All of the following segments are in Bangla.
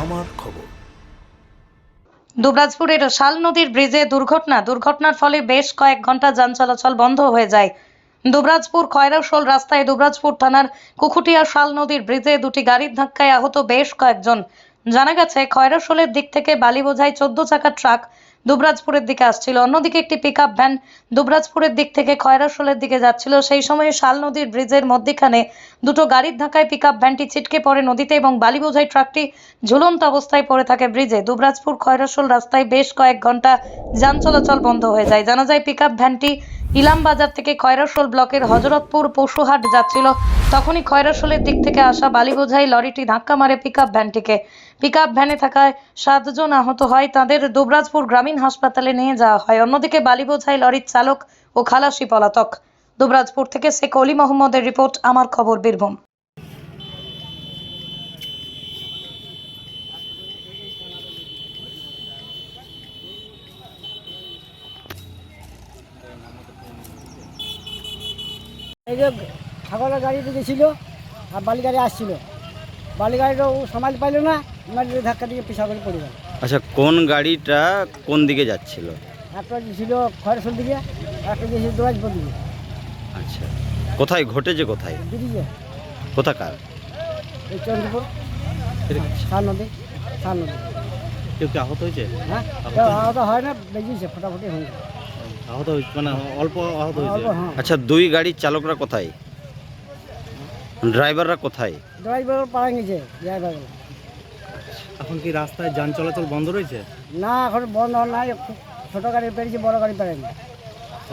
আমার খবর। দুবরাজপুরের শাল নদীর ব্রিজে দুর্ঘটনা। দুর্ঘটনার ফলে বেশ কয়েক ঘণ্টা যান চলাচল বন্ধ হয়ে যায়। দুবরাজপুর খয়রাশোল রাস্তায় দুবরাজপুর থানার কুকুটিয়া শাল নদীর ব্রিজে দুটি গাড়ির ধাক্কায় আহত বেশ কয়েকজন। জানা গেছে, খয়রাশোলের দিক থেকে বালি বোঝাই চোদ্দ চাকার ট্রাক দুবরাজপুরের দিকে আসছিল। অন্যদিকে একটি পিকআপ ভ্যান দুবরাজপুরের দিক থেকে খয়রাশোলের দিকে যাচ্ছিল। সেই সময়ে শাল নদীর ব্রিজের মধ্যিখানে দুটো গাড়ির ধাক্কায় পিকআপ ভ্যানটি ছিটকে পড়ে নদীতে এবং বালি বোঝাই ট্রাকটি ঝুলন্ত অবস্থায় পড়ে থাকে ব্রিজে দুবরাজপুর খয়রাশোল রাস্তায় বেশ কয়েক ঘণ্টা যান চলাচল বন্ধ হয়ে যায়। জানা যায় পিকআপ ভ্যানটি ইলাম বাজার থেকে খয়রাশোল ব্লকের হজরতপুর পশুহাট যাচ্ছিল। তখনই খয়রাশোলের দিক থেকে আসা বালি বোঝাই লরিটি ধাক্কা মারে পিকআপ ভ্যানটিকে পিকআপ ভ্যানে থাকায় সাতজন আহত হয়। তাদের দুবরাজপুর গ্রামীণ হাসপাতালে নিয়ে যাওয়া হয়। অন্যদিকে বালি বোঝাই লরির চালক ও খালাসি পলাতক। দুবরাজপুর থেকে শেখ অলি মোহাম্মদের রিপোর্ট, আমার খবর, বীরভূম। এই যে ছাগলের গাড়িতে গেছিল আর বালি গাড়ি আসছিল। বালি গাড়িটা ও সামাল পাইল না ধাক্কা দিয়ে পিছা করে পড়ে গেল। আচ্ছা কোন গাড়িটা কোন দিকে যাচ্ছিল? একটা ছিল দিকে একটা গেছিল দোয়াজপুর দিকে আচ্ছা কোথায় ঘটেছে কোথায়? ব্রিজে। কোথাকার? এই চন্দ্রপুর। সার নদী সার নদী। কেউ কি আহত হয়েছে? হ্যাঁ আহত? কেউ আহত হয় না বেজিয়েছে ফটাফটি হয়ে আহত হয়েছে মানে অল্প আহত হয়েছে? হ্যাঁ। আচ্ছা দুই গাড়ির চালকরা কোথায়? ড্রাইভাররা কোথায়? ড্রাইভার পাড়া গেছে ড্রাইভার। এখন কি রাস্তায় যান চলাচল বন্ধ রয়েছে? না এখন বন্ধ নাই ছোটো গাড়ি পেরেছি বড় গাড়ি পেরেনি।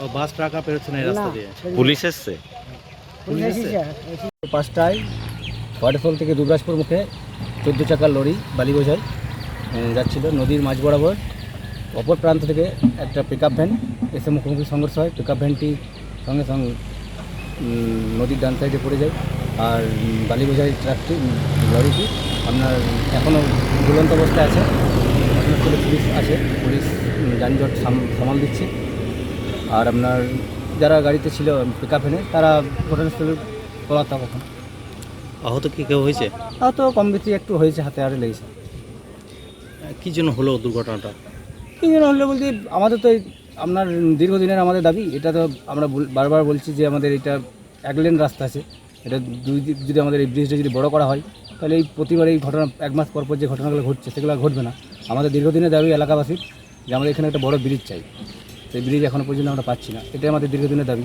ও বাস ট্রাকা পেরোচ্ছে না এই রাস্তা দিয়ে? পুলিশ এসছে? পুলিশ এসেছে। পাঁচটায় ওয়াটারফল থেকে দুবরাজপুর মুখে চোদ্দ চাকার লরি বালি বোঝাই যাচ্ছিল নদীর মাঝ বরাবর। অপর প্রান্ত থেকে একটা পিকআপ ভ্যান এসে মুখোমুখি সংঘর্ষ হয়। পিকআপ ভ্যানটি সঙ্গে সঙ্গে নদীর ডান সাইডে পড়ে যায়। আর উম, বালি বোঝাই ট্রাকটি লরিটি আপনার এখনও ঝুলন্ত অবস্থায় আছে। ঘটনাস্থলে পুলিশ আছে। পুলিশ যানজট সাম- সামাল দিচ্ছে। আর আপনার যারা গাড়িতে ছিল পিকআপ এনে তারা ঘটনাস্থলে পলাতক এখন। আহত কি কেউ হয়েছে? হয়তো কম বেশি একটু হয়েছে হাতে আরে লেগেছে। কি জন্য হলো দুর্ঘটনাটা? কী জন্য হলো বলতে আমাদের তো আপনার দীর্ঘদিনের আমাদের দাবি। এটা তো আমরা বারবার বলছি যে আমাদের এটা এক লেন রাস্তা আছে। এটা দুই দিক যদি আমাদের এই ব্রিজটা যদি বড় করা হয়, তাহলে এই প্রতিবার এই ঘটনা, এক মাস পর পর যে ঘটনাগুলো ঘটছে, সেগুলো ঘটবে না। আমাদের দীর্ঘদিনের দাবি এলাকাবাসীর যে আমাদের এখানে একটা বড় ব্রিজ চাই। সেই ব্রিজ এখনও পর্যন্ত আমরা পাচ্ছি না। এটাই আমাদের দীর্ঘদিনের দাবি।